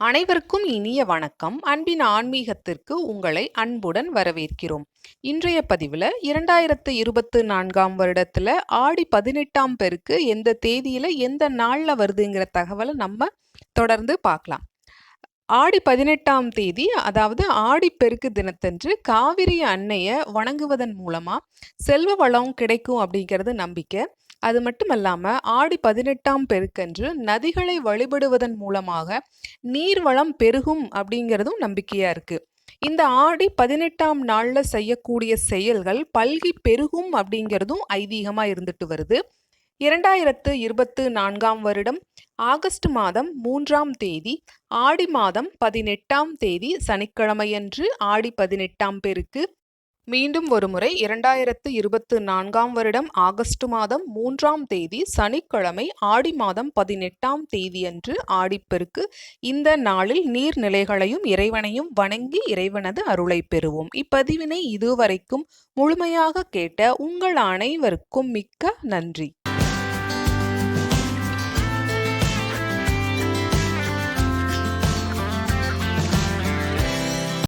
அனைவருக்கும் இனிய வணக்கம். அன்பின் ஆன்மீகத்திற்கு உங்களை அன்புடன் வரவேற்கிறோம். இன்றைய பதிவில் இரண்டாயிரத்து இருபத்து நான்காம் வருடத்தில் ஆடி பதினெட்டாம் பெருக்கு எந்த தேதியில் எந்த நாளில் வருதுங்கிற தகவலை நம்ம தொடர்ந்து பார்க்கலாம். ஆடி பதினெட்டாம் தேதி அதாவது ஆடிப்பெருக்கு தினத்தன்று காவிரி அன்னையை வணங்குவதன் மூலமாக செல்வ வளம் கிடைக்கும் அப்படிங்கிறது நம்பிக்கை. அது மட்டும் இல்லாமல் ஆடி பதினெட்டாம் பெருக்கன்று நதிகளை வழிபடுவதன் மூலமாக நீர்வளம் பெருகும் அப்படிங்கிறதும் நம்பிக்கையாக இருக்குது இந்த ஆடி பதினெட்டாம் நாளில் செய்யக்கூடிய செயல்கள் பல்கி பெருகும் அப்படிங்கிறதும் ஐதீகமாக இருந்துட்டு வருது. இரண்டாயிரத்து இருபத்து நான்காம் வருடம் ஆகஸ்ட் மாதம் மூன்றாம் தேதி ஆடி மாதம் பதினெட்டாம் தேதி சனிக்கிழமையன்று ஆடி பதினெட்டாம் பெருக்கு மீண்டும் ஒருமுறை இரண்டாயிரத்து இருபத்து நான்காம் வருடம் ஆகஸ்ட் மாதம் மூன்றாம் தேதி சனிக்கிழமை ஆடி மாதம் பதினெட்டாம் தேதியன்று ஆடிப்பெருக்கு. இந்த நாளில் நீர்நிலைகளையும் இறைவனையும் வணங்கி இறைவனது அருளை பெறுவோம். இப்பதிவினை இதுவரைக்கும் முழுமையாக கேட்ட உங்கள் அனைவருக்கும் மிக்க நன்றி.